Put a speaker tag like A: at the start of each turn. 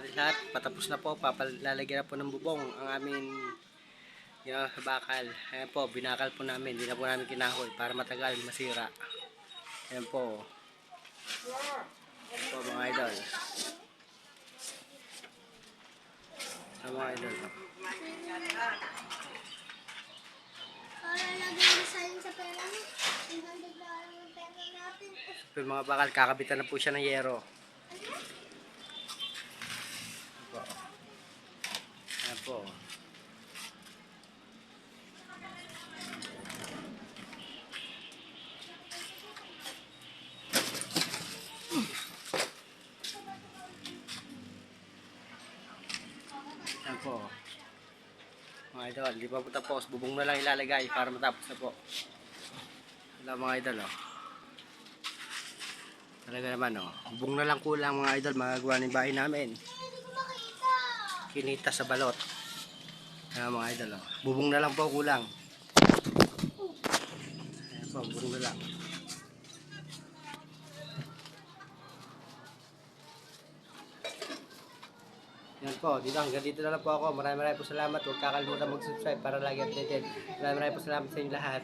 A: lahat, patapos na po, papalalagyan na po ng bubong ang aming yung bakal. Ayan po, binakal po namin, hindi na po namin kinahoy para matagal, masira. Ayan po. Ayan po mga idol. Ayan mga idol.
B: Para lagay mo sa yun sa pera mo. 100 na lang ang pera natin.
A: Ito yung mga bakal, kakabitan na po siya ng yero. Po. Ayan po. Mga idol, di pa po tapos. Bubong na lang ilalagay para matapos na po. Wala mga idol, oh. Talaga naman, oh. Bubong na lang kulang mga idol, magagawa ng bahay namin. Kinita sa balot. Ayan mga idol, oh. Bubong na lang po kulang. Ayan po, bubong na lang. Yan po, dito hanggang dito na lang po ako. Maraming maraming po salamat. Huwag kakalimutan mag-subscribe para lagi updated. Maraming maraming po salamat sa inyo lahat.